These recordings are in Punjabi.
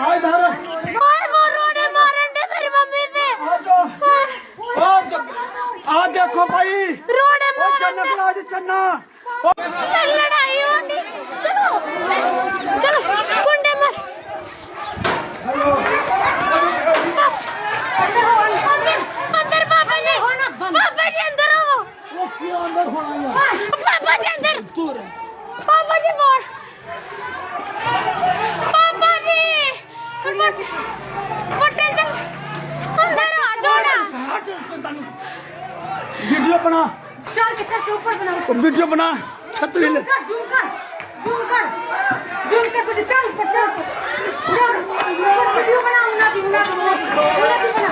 ਆ ਇਧਰ ਮਾਰ ਮਾਰ ਰੋੜੇ ਮਾਰਨ ਦੇ ਮੇਰੀ ਮੰਮੀ ਦੇ। ਆ ਦੇਖੋ ਭਾਈ। ਰੋੜੇ ਮਾਰਨ ਚੰਨਾ ਬਲਾਜ ਚੰਨਾ। ਲੜਾਈ ਹੋਣੀ। ਚਲੋ। मोटे चल अंदर आ जोड़ा ਵੀਡੀਓ ਬਣਾ चल के चल के ऊपर बना ਉਹ ਵੀਡੀਓ ਬਣਾ ਛਤਰੀ ਲੈ कर जूम कर जूम कर जूम कर बेटे चल ऊपर चल ऊपर चल वीडियो बना उना दी उना दी उना दी उना दी बना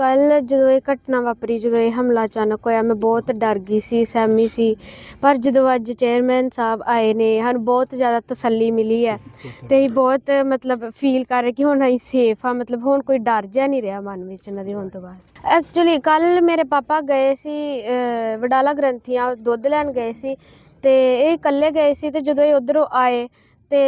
ਕੱਲ ਜਦੋਂ ਇਹ ਘਟਨਾ ਵਾਪਰੀ, ਜਦੋਂ ਇਹ ਹਮਲਾ ਅਚਾਨਕ ਹੋਇਆ, ਮੈਂ ਬਹੁਤ ਡਰ ਗਈ ਸੀ, ਸਹਿਮੀ ਸੀ। ਪਰ ਜਦੋਂ ਅੱਜ ਚੇਅਰਮੈਨ ਸਾਹਿਬ ਆਏ ਨੇ, ਸਾਨੂੰ ਬਹੁਤ ਜ਼ਿਆਦਾ ਤਸੱਲੀ ਮਿਲੀ ਹੈ ਤੇ ਅਸੀਂ ਬਹੁਤ ਮਤਲਬ ਫੀਲ ਕਰ ਰਹੇ ਕਿ ਹੁਣ ਅਸੀਂ ਸੇਫ ਆ ਮਤਲਬ ਹੁਣ ਕੋਈ ਡਰ ਜਿਹਾ ਨਹੀਂ ਰਿਹਾ ਮਨ ਵਿੱਚ ਇਹਨਾਂ ਦੇ ਹੋਣ ਤੋਂ ਬਾਅਦ। ਐਕਚੁਅਲੀ ਕੱਲ ਮੇਰੇ ਪਾਪਾ ਗਏ ਸੀ ਵਡਾਲਾ ਗ੍ਰੰਥੀਆਂ ਦੁੱਧ ਲੈਣ ਗਏ ਸੀ ਤੇ ਇਹ ਇਕੱਲੇ ਗਏ ਸੀ ਤੇ ਜਦੋਂ ਇਹ ਉਧਰੋਂ ਆਏ ਤੇ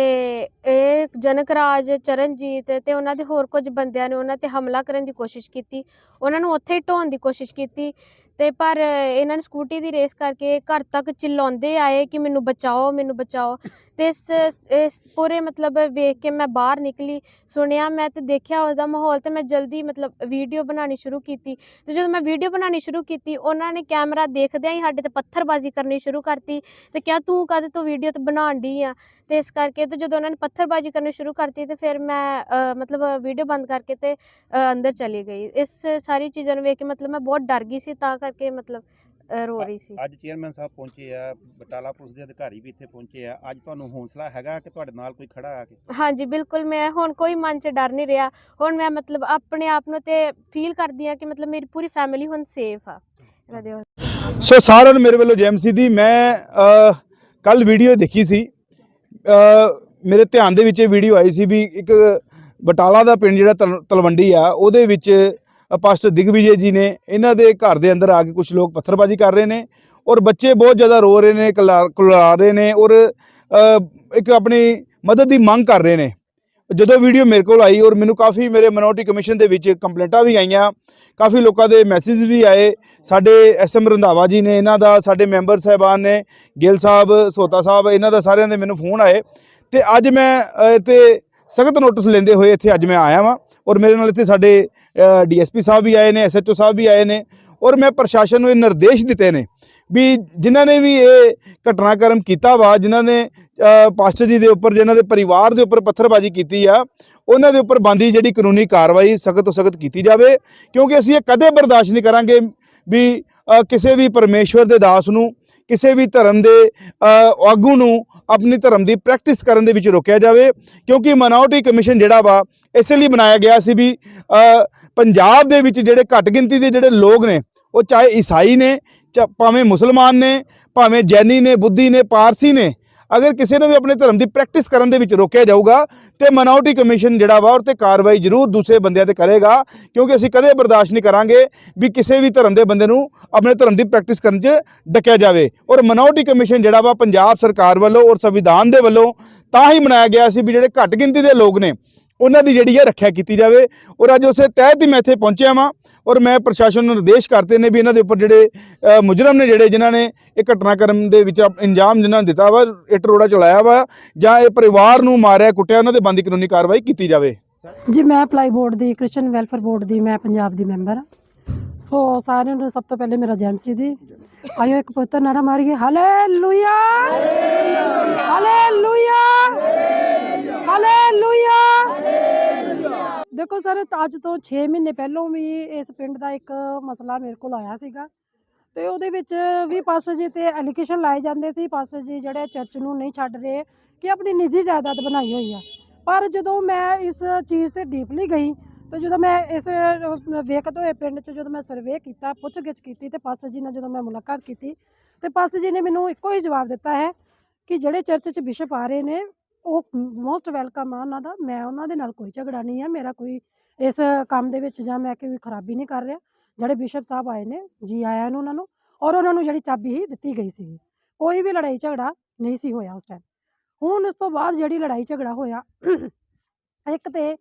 ਇਹ ਜਨਕ ਰਾਜ, ਚਰਨਜੀਤ ਤੇ ਉਹਨਾਂ ਦੇ ਹੋਰ ਕੁਝ ਬੰਦਿਆਂ ਨੇ ਉਹਨਾਂ ਤੇ ਹਮਲਾ ਕਰਨ ਦੀ ਕੋਸ਼ਿਸ਼ ਕੀਤੀ। ਉਹਨਾਂ ਨੂੰ ਉੱਥੇ ਹੀ ਢੋਣ ਦੀ ਕੋਸ਼ਿਸ਼ ਕੀਤੀ। ਤੇ ਪਰ ਇਹਨਾਂ ਨੇ ਸਕੂਟੀ ਦੀ ਰੇਸ ਕਰਕੇ ਘਰ ਤੱਕ ਚਿੱਲਾਉਂਦੇ ਆਏ ਕਿ ਮੈਨੂੰ ਬਚਾਓ ਮੈਨੂੰ ਬਚਾਓ। ਤੇ ਇਸ ਇਸ ਪੂਰੇ ਮਤਲਬ ਵੇਖ ਕੇ ਮੈਂ ਬਾਹਰ ਨਿਕਲੀ, ਸੁਣਿਆ, ਮੈਂ ਤੇ ਦੇਖਿਆ ਉਹਦਾ ਮਾਹੌਲ ਤੇ ਮੈਂ ਜਲਦੀ ਮਤਲਬ ਵੀਡੀਓ ਬਣਾਉਣੀ ਸ਼ੁਰੂ ਕੀਤੀ। ਤੇ ਜਦੋਂ ਮੈਂ ਵੀਡੀਓ ਬਣਾਉਣੀ ਸ਼ੁਰੂ ਕੀਤੀ, ਉਹਨਾਂ ਨੇ ਕੈਮਰਾ ਦੇਖਦਿਆਂ ਹੀ ਸਾਡੇ ਤੇ ਪੱਥਰਬਾਜ਼ੀ ਕਰਨੀ ਸ਼ੁਰੂ ਕਰਤੀ। ਤੇ ਕਿਹਾ, ਤੂੰ ਕਦੇ ਤੋਂ ਵੀਡੀਓ ਤੇ ਬਣਾਉਣ ਡਈ ਆ? ਤੇ ਇਸ ਕਰਕੇ ਤੇ ਜਦੋਂ ਉਹਨਾਂ ਨੇ ਪੱਥਰਬਾਜ਼ੀ ਕਰਨੀ ਸ਼ੁਰੂ ਕਰਤੀ ਤੇ ਫਿਰ ਮੈਂ ਮਤਲਬ ਵੀਡੀਓ ਬੰਦ ਕਰਕੇ ਤੇ ਅੰਦਰ ਚਲੀ ਗਈ। ਇਸ ਸਾਰੀ ਚੀਜ਼ਾਂ ਨੂੰ ਵੇਖ ਕੇ ਮਤਲਬ ਮੈਂ ਬਹੁਤ ਡਰ ਗਈ ਸੀ ਤਾਂ ਕਰਕੇ ਮਤਲਬ ਅ, ਰੋ ਰਹੀ ਸੀ। ਅੱਜ ਚੇਅਰਮੈਨ ਸਾਹਿਬ ਪਹੁੰਚੇ ਆ ਬਟਾਲਾ ਪੁਲਿਸ ਦੇ ਅਧਿਕਾਰੀ ਵੀ ਇੱਥੇ ਪਹੁੰਚੇ ਆ। ਅੱਜ ਤੁਹਾਨੂੰ ਹੌਸਲਾ ਹੈਗਾ ਕਿ ਤੁਹਾਡੇ ਨਾਲ ਕੋਈ ਖੜਾ ਆ ਕੇ? ਹਾਂਜੀ ਬਿਲਕੁਲ ਮੈਂ ਹੁਣ ਕੋਈ ਮਨ 'ਚ ਡਰ ਨਹੀਂ ਰਿਹਾ। ਹੁਣ ਮੈਂ ਮਤਲਬ ਆਪਣੇ ਆਪ ਨੂੰ ਤੇ ਫੀਲ ਕਰਦੀ ਆ ਕਿ ਮਤਲਬ ਮੇਰੀ ਪੂਰੀ ਫੈਮਿਲੀ ਹੁਣ ਸੇਫ ਆ। ਇਹਨਾਂ ਦੇ ਸੋ ਸਾਰਿਆਂ ਨੂੰ ਮੇਰੇ ਵੱਲੋਂ ਜੈਮਸੀ ਦੀ। ਮੈਂ ਕੱਲ ਵੀਡੀਓ ਦੇਖੀ ਸੀ। ਅ, ਮੇਰੇ ਧਿਆਨ ਦੇ ਵਿੱਚ ਇਹ ਵੀਡੀਓ ਆਈ ਸੀ ਵੀ ਇੱਕ ਬਟਾਲਾ ਦਾ ਪਿੰਡ ਜਿਹੜਾ ਤਲ- ਤਲਵੰਡੀ ਆ ਉਹਦੇ ਵਿੱਚ ਪਾਸਟਰ ਦਿਗਵਿਜੇ ਜੀ ਨੇ ਇਹਨਾਂ ਦੇ ਘਰ ਦੇ ਅੰਦਰ ਆ ਕੇ ਕੁਝ ਲੋਕ ਪੱਥਰਬਾਜ਼ੀ ਕਰ ਰਹੇ ਨੇ ਔਰ ਬੱਚੇ ਬਹੁਤ ਜ਼ਿਆਦਾ ਰੋ ਰਹੇ ਨੇ ਕੁਲਾ ਕੁਲਾ ਰਹੇ ਨੇ ਔਰ ਇੱਕ ਆਪਣੀ ਮਦਦ ਦੀ ਮੰਗ ਕਰ ਰਹੇ ਨੇ। ਜਦੋਂ ਵੀਡੀਓ ਮੇਰੇ ਕੋਲ ਆਈ ਔਰ ਮੈਨੂੰ ਕਾਫੀ ਮੇਰੇ ਮਿਨੋਰਟੀ ਕਮਿਸ਼ਨ ਦੇ ਵਿੱਚ ਕੰਪਲੇਂਟਾਂ ਵੀ ਆਈਆਂ ਕਾਫੀ ਲੋਕਾਂ ਦੇ ਮੈਸੇਜ ਵੀ ਆਏ ਸਾਡੇ ਐਸਐਮ ਰੰਧਾਵਾ ਜੀ ਨੇ ਇਹਨਾਂ ਦਾ ਸਾਡੇ ਮੈਂਬਰ ਸਾਹਿਬਾਨ ਨੇ ਗਿੱਲ ਸਾਹਿਬ ਸੋਤਾ ਸਾਹਿਬ ਇਹਨਾਂ ਦਾ ਸਾਰਿਆਂ ਦੇ ਮੈਨੂੰ ਫੋਨ ਆਏ ਤੇ ਅੱਜ ਮੈਂ ਅ, ਤੇ ਸਖਤ ਨੋਟਿਸ ਲੈਂਦੇ ਹੋਏ ਇੱਥੇ ਅੱਜ ਮੈਂ ਆਇਆ ਵਾਂ ਔਰ ਮੇਰੇ ਨਾਲ ਇੱਥੇ ਸਾਡੇ ਡੀਐਸਪੀ ਸਾਹਿਬ ਵੀ ਆਏ ਨੇ ਐਸਐਚਓ ਸਾਹਿਬ ਵੀ ਆਏ ਨੇ ਔਰ ਮੈਂ ਪ੍ਰਸ਼ਾਸਨ ਨੂੰ ਇਹ ਨਿਰਦੇਸ਼ ਦਿੱਤੇ ਨੇ ਵੀ ਜਿਨ੍ਹਾਂ ਨੇ ਵੀ ਇਹ ਘਟਨਾਕ੍ਰਮ ਕੀਤਾ ਵਾ, ਜਿਨ੍ਹਾਂ ਨੇ ਪਾਸਟਰ ਜੀ ਦੇ ਉੱਪਰ, ਜਿਨ੍ਹਾਂ ਦੇ ਪਰਿਵਾਰ ਦੇ ਉੱਪਰ ਪੱਥਰਬਾਜ਼ੀ ਕੀਤੀ ਆ, ਉਹਨਾਂ ਦੇ ਉੱਪਰ ਬੰਦੀ ਜਿਹੜੀ ਕਾਨੂੰਨੀ ਕਾਰਵਾਈ ਸਖਤ ਤੋਂ ਸਖਤ ਕੀਤੀ ਜਾਵੇ, ਕਿਉਂਕਿ ਅਸੀਂ ਇਹ ਕਦੇ ਬਰਦਾਸ਼ਤ ਨਹੀਂ ਕਰਾਂਗੇ ਵੀ ਕਿਸੇ ਵੀ ਪਰਮੇਸ਼ਵਰ ਦੇ ਦਾਸ ਨੂੰ, ਕਿਸੇ ਵੀ ਧਰਮ ਦੇ ਆਗੂ ਨੂੰ ਆਪਣੀ ਧਰਮ ਦੀ ਪ੍ਰੈਕਟਿਸ ਕਰਨ ਦੇ ਵਿੱਚ ਰੋਕਿਆ ਜਾਵੇ, ਕਿਉਂਕਿ ਮਨਾਉਟੀ ਕਮਿਸ਼ਨ ਜਿਹੜਾ ਵਾ, ਇਸੇ ਲਈ ਬਣਾਇਆ ਗਿਆ ਸੀ ਵੀ ਪੰਜਾਬ ਦੇ ਵਿੱਚ ਜਿਹੜੇ ਘੱਟ ਗਿਣਤੀ ਦੇ ਜਿਹੜੇ ਲੋਕ ਨੇ, ਉਹ ਚਾਹੇ ਈਸਾਈ ਨੇ, ਚਾ- ਭਾਵੇਂ ਮੁਸਲਮਾਨ ਨੇ, ਭਾਵੇਂ ਜੈਨੀ ਨੇ, ਬੁੱਧੀ ਨੇ, ਪਾਰਸੀ ਨੇ, ਅਗਰ ਕਿਸੇ ਨੂੰ ਵੀ ਆਪਣੇ ਧਰਮ ਦੀ ਪ੍ਰੈਕਟਿਸ ਕਰਨ ਦੇ ਵਿੱਚ ਰੋਕਿਆ ਜਾਊਗਾ ਤੇ ਮਨਾਉਟੀ ਕਮਿਸ਼ਨ ਜਿਹੜਾ ਵਾ ਉਹ ਤੇ ਕਾਰਵਾਈ ਜ਼ਰੂਰ ਦੂਸਰੇ ਬੰਦਿਆਂ ਤੇ ਕਰੇਗਾ, ਕਿਉਂਕਿ ਅਸੀਂ ਕਦੇ ਬਰਦਾਸ਼ਤ ਨਹੀਂ ਕਰਾਂਗੇ ਵੀ ਕਿਸੇ ਵੀ ਧਰਮ ਦੇ ਬੰਦੇ ਨੂੰ ਆਪਣੇ ਧਰਮ ਦੀ ਪ੍ਰੈਕਟਿਸ ਕਰਨ 'ਚ ਡੱਕਿਆ ਜਾਵੇ। ਔਰ ਮਨਾਉਟੀ ਕਮਿਸ਼ਨ ਜਿਹੜਾ ਵਾ ਪੰਜਾਬ ਸਰਕਾਰ ਵੱਲੋਂ ਔਰ ਸੰਵਿਧਾਨ ਦੇ ਵੱਲੋਂ ਤਾਂ ਹੀ ਬਣਾਇਆ ਗਿਆ ਸੀ ਵੀ ਜਿਹੜੇ ਘੱਟ ਗਿਣਤੀ ਦੇ ਲੋਕ ਨੇ ਉਹਨਾਂ ਦੀ ਜਿਹੜੀ ਹੈ ਰੱਖਿਆ ਕੀਤੀ ਜਾਵੇ। ਔਰ ਅੱਜ ਉਸੇ ਤਹਿਤ ਹੀ ਮੈਂ ਇੱਥੇ ਪਹੁੰਚਿਆ ਵਾਂ ਔਰ ਮੈਂ ਪ੍ਰਸ਼ਾਸਨ ਨੂੰ ਨਿਰਦੇਸ਼ ਕਰਤੇ ਨੇ ਵੀ ਇਹਨਾਂ ਦੇ ਉੱਪਰ ਜਿਹੜੇ ਮੁਜਰਮ ਨੇ ਜਿਹੜੇ ਜਿਨ੍ਹਾਂ ਨੇ ਇਹ ਘਟਨਾਕ੍ਰਮ ਦੇ ਵਿੱਚ ਇੰਜਾਮ ਜਿਨ੍ਹਾਂ ਨੇ ਦਿੱਤਾ ਵਾ, ਇੱਟ ਰੋੜਾ ਚਲਾਇਆ ਵਾ ਜਾਂ ਇਹ ਪਰਿਵਾਰ ਨੂੰ ਮਾਰਿਆ, ਕੁੱਟਿਆ, ਉਹਨਾਂ ਦੇ ਬੰਦੀ ਕਾਨੂੰਨੀ ਕਾਰਵਾਈ ਕੀਤੀ ਜਾਵੇ। ਜੀ, ਮੈਂ ਪਲਾਈ ਬੋਰਡ ਦੀ ਕ੍ਰਿਸਚੀਅਨ ਵੈਲਫੇਅਰ ਬੋਰਡ ਦੀ, ਮੈਂ ਪੰਜਾਬ ਦੀ ਮੈਂਬਰ ਹਾਂ। ਸੋ ਸਾਰਿਆਂ ਨੂੰ ਸਭ ਤੋਂ ਪਹਿਲੇ ਮੇਰਾ ਜੈਮਸੀ ਦੀ। ਆਇਓ ਇੱਕ ਪੁੱਤਰ ਨਾਰਾ ਮਾਰੀਏ। ਹਾਲੇਲੂਇਆ ਹਾਲੇਲੂਇਆ ਦੇਖੋ ਸਰ, ਅੱਜ ਤੋਂ 6 ਮਹੀਨੇ ਪਹਿਲਾਂ ਵੀ ਇਸ ਪਿੰਡ ਦਾ ਇੱਕ ਮਸਲਾ ਮੇਰੇ ਕੋਲ ਆਇਆ ਸੀਗਾ ਤੇ ਉਹਦੇ ਵਿੱਚ ਵੀ ਪਾਸਟਰ ਜੀ ਤੇ ਐਲੀਗੇਸ਼ਨ ਲਾਏ ਜਾਂਦੇ ਸੀ। ਪਾਸਟਰ ਜੀ ਜਿਹੜੇ ਚਰਚ ਨੂੰ ਨਹੀਂ ਛੱਡ ਰਹੇ ਕਿ ਆਪਣੀ ਨਿੱਜੀ ਜਾਇਦਾਦ ਬਣਾਈ ਹੋਈ ਆ। ਪਰ ਜਦੋਂ ਮੈਂ ਇਸ ਚੀਜ਼ ਤੇ ਡੀਪਲੀ ਗਈ ਤੇ ਜਦੋਂ ਮੈਂ ਇਸ, ਵੇਖਦੇ ਹੋਏ ਪਿੰਡ 'ਚ ਜਦੋਂ ਮੈਂ ਸਰਵੇ ਕੀਤਾ, ਪੁੱਛਗਿੱਛ ਕੀਤੀ ਤੇ ਪਾਸਟਰ ਜੀ ਨਾਲ ਜਦੋਂ ਮੈਂ ਮੁਲਾਕਾਤ ਕੀਤੀ ਤੇ ਪਾਸਟਰ ਜੀ ਨੇ ਮੈਨੂੰ ਇੱਕੋ ਹੀ ਜਵਾਬ ਦਿੱਤਾ ਹੈ ਕਿ ਜਿਹੜੇ ਚਰਚ 'ਚ ਬਿਸ਼ਪ ਆ ਰਹੇ ਨੇ ਉਹ ਮੋਸਟ ਵੈਲਕਮ ਆ ਉਹਨਾਂ ਦਾ, ਮੈਂ ਉਹਨਾਂ ਦੇ ਨਾਲ ਕੋਈ ਝਗੜਾ ਨਹੀਂ ਹੈ ਮੇਰਾ ਕੋਈ ਇਸ ਕੰਮ ਦੇ ਵਿੱਚ ਜਾਂ ਮੈਂ ਕੋਈ ਖਰਾਬੀ ਨਹੀਂ ਕਰ ਰਿਹਾ। ਜਿਹੜੇ ਬਿਸ਼ਪ ਸਾਹਿਬ ਆਏ ਨੇ, ਜੀ ਆਇਆਂ ਨੂੰ ਉਹਨਾਂ ਨੂੰ, ਔਰ ਉਹਨਾਂ ਨੂੰ ਜਿਹੜੀ ਚਾਬੀ ਹੀ ਦਿੱਤੀ ਗਈ ਸੀ। ਕੋਈ ਵੀ ਲੜਾਈ ਝਗੜਾ ਨਹੀਂ ਸੀ ਹੋਇਆ ਉਸ ਟਾਈਮ ਹੁਣ ਉਸ ਤੋਂ ਬਾਅਦ ਜਿਹੜੀ ਲੜਾਈ ਝਗੜਾ ਹੋਇਆ, ਇੱਕ ਤੇ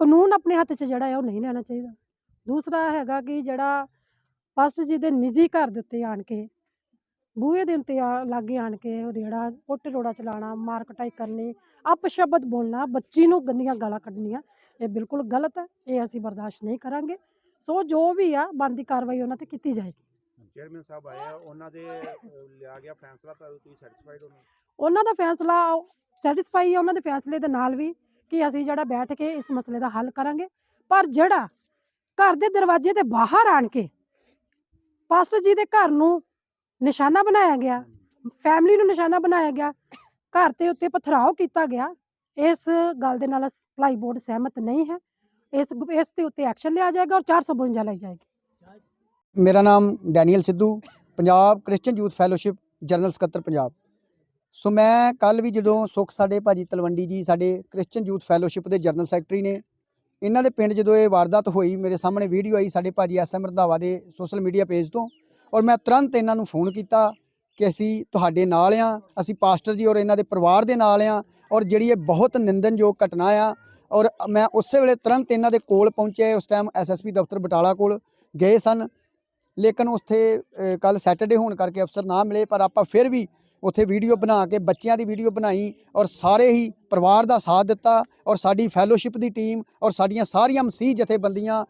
ਕਾਨੂੰਨ ਆਪਣੇ ਹੱਥ 'ਚ ਜਿਹੜਾ ਹੈ ਉਹ ਨਹੀਂ ਲੈਣਾ ਚਾਹੀਦਾ। ਦੂਸਰਾ ਹੈਗਾ ਕਿ ਜਿਹੜਾ ਫਸਟ ਜੀ ਦੇ ਨਿੱਜੀ ਘਰ ਦੇ ਉੱਤੇ ਆਣ ਕੇ ਬੂਹੇ ਦੇ ਉੱਤੇ ਆ ਲਾਗੇ ਆਣ ਕੇ ਉਹ ਰੇੜਾ ਉੱਟ ਰੋੜਾ ਚਲਾਉਣਾ ਮਾਰ ਕਟਾਈ ਕਰਨੀ ਅਪਸ਼ਬਦ ਬੋਲਣਾ ਬੱਚੀ ਨੂੰ ਗੰਦੀਆਂ ਗਾਲਾਂ ਕੱਢਣੀਆਂ ਇਹ ਬਿਲਕੁਲ ਗਲਤ ਹੈ ਇਹ ਅਸੀਂ ਬਰਦਾਸ਼ਤ ਨਹੀਂ ਕਰਾਂਗੇ। ਸੋ ਜੋ ਵੀ ਆ ਬਣਦੀ ਕਾਰਵਾਈ ਉਹਨਾਂ ਤੇ ਕੀਤੀ ਜਾਏਗੀ। ਚੇਅਰਮੈਨ ਸਾਹਿਬ ਆਏ ਆ ਉਹਨਾਂ ਦੇ ਲਿਆ ਗਿਆ ਫੈਸਲਾ ਤਾਂ ਤੁਸੀਂ ਸੈਟੀਸਫਾਈਡ ਹੋ ਉਹਨਾਂ ਦਾ ਫੈਸਲਾ ਸੈਟੀਸਫਾਈ ਹੈ ਉਹਨਾਂ ਦੇ ਫੈਸਲੇ ਦੇ ਨਾਲ ਵੀ ਕਿ ਅਸੀਂ ਜਿਹੜਾ ਬੈਠ ਕੇ ਇਸ ਮਸਲੇ ਦਾ ਹੱਲ ਕਰਾਂਗੇ। ਪਰ ਜਿਹੜਾ ਘਰ ਦੇ ਦਰਵਾਜ਼ੇ ਦੇ ਬਾਹਰ ਆਣ ਕੇ ਪਾਸਟਰ ਜੀ ਦੇ ਘਰ ਨੂੰ ਨਿਸ਼ਾਨਾ ਬਣਾਇਆ ਗਿਆ। ਫੈਮਿਲੀ ਨੂੰ ਨਿਸ਼ਾਨਾ ਬਣਾਇਆ ਗਿਆ। ਘਰ ਦੇ ਉੱਤੇ ਪਥਰਾਓ ਕੀਤਾ ਗਿਆ। ਇਸ ਗੱਲ ਦੇ ਨਾਲ ਸਪਲਾਈ ਬੋਰਡ ਸਹਿਮਤ ਨਹੀਂ ਹੈ। ਇਸ ਇਸ ਦੇ ਉੱਤੇ ਐਕਸ਼ਨ ਲਿਆ ਜਾਏਗਾ ਔਰ 452 ਲਈ ਜਾਏਗੀ। ਮੇਰਾ ਨਾਮ Daniel Sidhu Punjab Christian youth fellowship general ਸਕੱਤਰ ਪੰਜਾਬ। ਸੋ ਮੈਂ ਕੱਲ ਵੀ ਜਦੋਂ ਸੁਖ ਸਾਡੇ ਭਾਜੀ ਤਲਵੰਡੀ ਜੀ ਸਾਡੇ ਕ੍ਰਿਸਚੀਅਨ ਯੂਥ ਫੈਲੋਸ਼ਿਪ ਦੇ ਜਨਰਲ ਸੈਕਟਰੀ ਨੇ ਇਹਨਾਂ ਦੇ ਪਿੰਡ ਜਦੋਂ ਇਹ ਵਾਰਦਾਤ ਹੋਈ ਮੇਰੇ ਸਾਹਮਣੇ ਵੀਡੀਓ ਆਈ ਸਾਡੇ ਭਾਜੀ ਐਸਐਮ ਰੰਧਾਵਾ ਦੇ ਸੋਸ਼ਲ ਮੀਡੀਆ ਪੇਜ ਤੋਂ ਔਰ ਮੈਂ ਤੁਰੰਤ ਇਹਨਾਂ ਨੂੰ ਫੋਨ ਕੀਤਾ ਕਿ ਅਸੀਂ ਤੁਹਾਡੇ ਨਾਲ ਆ, ਅਸੀਂ ਪਾਸਟਰ ਜੀ ਔਰ ਇਹਨਾਂ ਦੇ ਪਰਿਵਾਰ ਦੇ ਨਾਲ ਆ ਔਰ ਜਿਹੜੀ ਇਹ ਬਹੁਤ ਨਿੰਦਨਯੋਗ ਘਟਨਾ ਆ ਔਰ ਮੈਂ ਉਸੇ ਵੇਲੇ ਤੁਰੰਤ ਇਹਨਾਂ ਦੇ ਕੋਲ ਪਹੁੰਚਿਆ ਉਸ ਟਾਈਮ ਐਸਐਸਪੀ ਦਫ਼ਤਰ ਬਟਾਲਾ ਕੋਲ ਗਏ ਸਨ। ਲੇਕਿਨ ਉੱਥੇ ਕੱਲ ਸੈਟਰਡੇ ਹੋਣ ਕਰਕੇ ਅਫਸਰ ਨਾ ਮਿਲੇ, ਪਰ ਆਪਾਂ ਫਿਰ ਵੀ ਉੱਥੇ ਵੀਡੀਓ ਬਣਾ ਕੇ, ਬੱਚਿਆਂ ਦੀ ਵੀਡੀਓ ਬਣਾਈ ਔਰ ਸਾਰੇ ਹੀ ਪਰਿਵਾਰ ਦਾ ਸਾਥ ਦਿੱਤਾ ਔਰ ਸਾਡੀ ਫੈਲੋਸ਼ਿਪ ਦੀ ਟੀਮ ਔਰ ਸਾਡੀਆਂ ਸਾਰੀਆਂ ਮਸੀਹ ਜਥੇਬੰਦੀਆਂ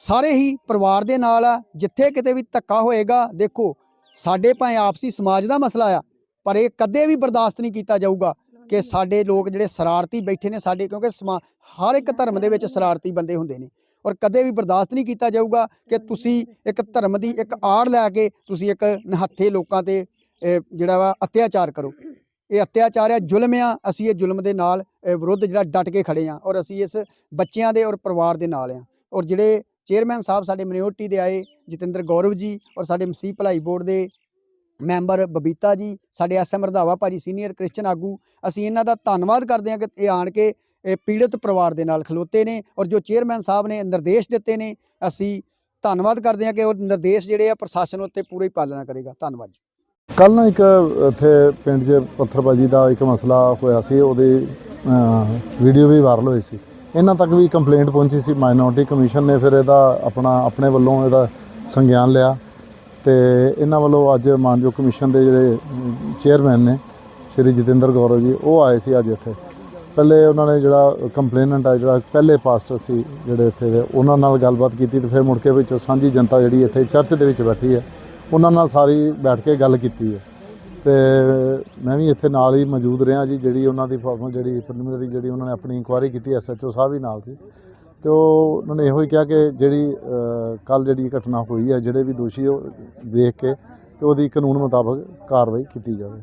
ਸਾਰੇ ਹੀ ਪਰਿਵਾਰ ਦੇ ਨਾਲ ਆ, ਜਿੱਥੇ ਕਿਤੇ ਵੀ ਧੱਕਾ ਹੋਏਗਾ, ਦੇਖੋ, ਸਾਡੇ ਭਾਵੇਂ ਆਪਸੀ ਸਮਾਜ ਦਾ ਮਸਲਾ ਆ, ਪਰ ਇਹ ਕਦੇ ਵੀ ਬਰਦਾਸ਼ਤ ਨਹੀਂ ਕੀਤਾ ਜਾਊਗਾ ਕਿ ਸਾਡੇ ਲੋਕ ਜਿਹੜੇ ਸ਼ਰਾਰਤੀ ਬੈਠੇ ਨੇ ਸਾਡੇ, ਕਿਉਂਕਿ ਸਮਾ, ਹਰ ਇੱਕ ਧਰਮ ਦੇ ਵਿੱਚ ਸ਼ਰਾਰਤੀ ਬੰਦੇ ਹੁੰਦੇ ਨੇ, ਔਰ ਕਦੇ ਵੀ ਬਰਦਾਸ਼ਤ ਨਹੀਂ ਕੀਤਾ ਜਾਊਗਾ ਕਿ ਤੁਸੀਂ ਇੱਕ ਧਰਮ ਦੀ ਇੱਕ ਆੜ ਲੈ ਕੇ ਤੁਸੀਂ ਇੱਕ ਨਿਹੱਥੇ ਲੋਕਾਂ ਤੇ ਜਿਹੜਾ ਵਾ ਅਤਿਆਚਾਰ ਕਰੋ। ਇਹ ਅਤਿਆਚਾਰ ਆ, ਜ਼ੁਲਮ ਆ, ਅਸੀਂ ਇਹ ਜ਼ੁਲਮ ਦੇ ਨਾਲ ਵਿਰੁੱਧ ਜਿਹੜਾ ਡਟ ਕੇ ਖੜੇ ਆ, ਔਰ ਅਸੀਂ ਇਸ ਬੱਚਿਆਂ ਦੇ ਔਰ ਪਰਿਵਾਰ ਦੇ ਨਾਲ ਆ, ਔਰ ਜਿਹੜੇ ਚੇਅਰਮੈਨ ਸਾਹਿਬ ਸਾਡੇ ਮਿਨਿਓਰਟੀ ਦੇ ਆਏ, ਜਤਿੰਦਰ ਗੌਰਵ ਜੀ ਔਰ ਸਾਡੇ ਮਸੀਹ ਭਲਾਈ ਬੋਰਡ ਦੇ ਮੈਂਬਰ ਬਬੀਤਾ ਜੀ, ਸਾਡੇ ਐਸਐਮ ਰਧਾਵਾ ਭਾਜੀ ਸੀਨੀਅਰ ਕ੍ਰਿਸਚਨ ਆਗੂ, ਅਸੀਂ ਇਹਨਾਂ ਦਾ ਧੰਨਵਾਦ ਕਰਦੇ ਹਾਂ ਕਿ ਇਹ ਆਣ ਕੇ ਇਹ ਪੀੜਤ ਪਰਿਵਾਰ ਦੇ ਨਾਲ ਖਲੋਤੇ ਨੇ ਔਰ ਜੋ ਚੇਅਰਮੈਨ ਸਾਹਿਬ ਨੇ ਨਿਰਦੇਸ਼ ਦਿੱਤੇ ਨੇ, ਅਸੀਂ ਧੰਨਵਾਦ ਕਰਦੇ ਹਾਂ ਕਿ ਉਹ ਨਿਰਦੇਸ਼ ਜਿਹੜੇ ਆ ਪ੍ਰਸ਼ਾਸਨ ਉੱਤੇ ਪੂਰੀ ਪਾਲਣਾ ਕਰੇਗਾ। ਧੰਨਵਾਦ ਜੀ। ਕੱਲ ਨਾ ਇੱਕ ਇੱਥੇ ਪਿੰਡ 'ਚ ਪੱਥਰਬਾਜੀ ਦਾ ਇੱਕ ਮਸਲਾ ਹੋਇਆ ਸੀ, ਉਹਦੀ ਵੀਡੀਓ ਵੀ ਵਾਇਰਲ ਹੋਈ ਸੀ। ਇਹਨਾਂ ਤੱਕ ਵੀ ਕੰਪਲੇਂਟ ਪਹੁੰਚੀ ਸੀ ਮਾਈਨੋਰਟੀ ਕਮਿਸ਼ਨ ਨੇ ਫਿਰ ਇਹਦਾ ਆਪਣਾ, ਆਪਣੇ ਵੱਲੋਂ ਇਹਦਾ ਸੰਗਿਆਨ ਲਿਆ ਤੇ ਇਹਨਾਂ ਵੱਲੋਂ ਅੱਜ ਮਾਨਯੋਗ ਕਮਿਸ਼ਨ ਦੇ ਜਿਹੜੇ ਚੇਅਰਮੈਨ ਨੇ, ਸ਼੍ਰੀ ਜਤਿੰਦਰ ਗੌਰਵ ਜੀ, ਉਹ ਆਏ ਸੀ ਅੱਜ ਇੱਥੇ। ਪਹਿਲੇ ਉਹਨਾਂ ਨੇ ਜਿਹੜਾ ਕੰਪਲੇਨੈਂਟ ਆ, ਜਿਹੜਾ ਪਹਿਲੇ ਪਾਸਟਰ ਸੀ ਜਿਹੜੇ ਇੱਥੇ ਦੇ, ਉਹਨਾਂ ਨਾਲ ਗੱਲਬਾਤ ਕੀਤੀ ਤੇ ਫਿਰ ਮੁੜ ਕੇ ਵਿੱਚ ਸਾਂਝੀ ਜਨਤਾ ਜਿਹੜੀ ਇੱਥੇ ਚਰਚ ਦੇ ਵਿੱਚ ਬੈਠੀ ਹੈ, ਉਹਨਾਂ ਨਾਲ ਸਾਰੀ ਬੈਠ ਕੇ ਗੱਲ ਕੀਤੀ ਹੈ। ਤੇ ਮੈਂ ਵੀ ਇੱਥੇ ਨਾਲ ਹੀ ਮੌਜੂਦ ਰਿਹਾ ਜੀ, ਜਿਹੜੀ ਉਹਨਾਂ ਦੀ ਫਾਰਮਲ ਜਿਹੜੀ ਪ੍ਰੀਲਿਮਿਨਰੀ ਜਿਹੜੀ ਉਹਨਾਂ ਨੇ ਆਪਣੀ ਇਨਕੁਆਇਰੀ ਕੀਤੀ ਐਸਐਚਓ ਸਾਹਿਬ ਵੀ ਨਾਲ ਸੀ। ਤੇ ਉਹ ਉਹਨਾਂ ਨੇ ਇਹੋ ਹੀ ਕਿਹਾ ਕਿ ਜਿਹੜੀ ਕੱਲ ਜਿਹੜੀ ਘਟਨਾ ਹੋਈ ਹੈ, ਜਿਹੜੇ ਵੀ ਦੋਸ਼ੀ ਉਹ ਦੇਖ ਕੇ ਤੇ ਉਹਦੀ ਕਾਨੂੰਨ ਮੁਤਾਬਕ ਕਾਰਵਾਈ ਕੀਤੀ ਜਾਵੇ।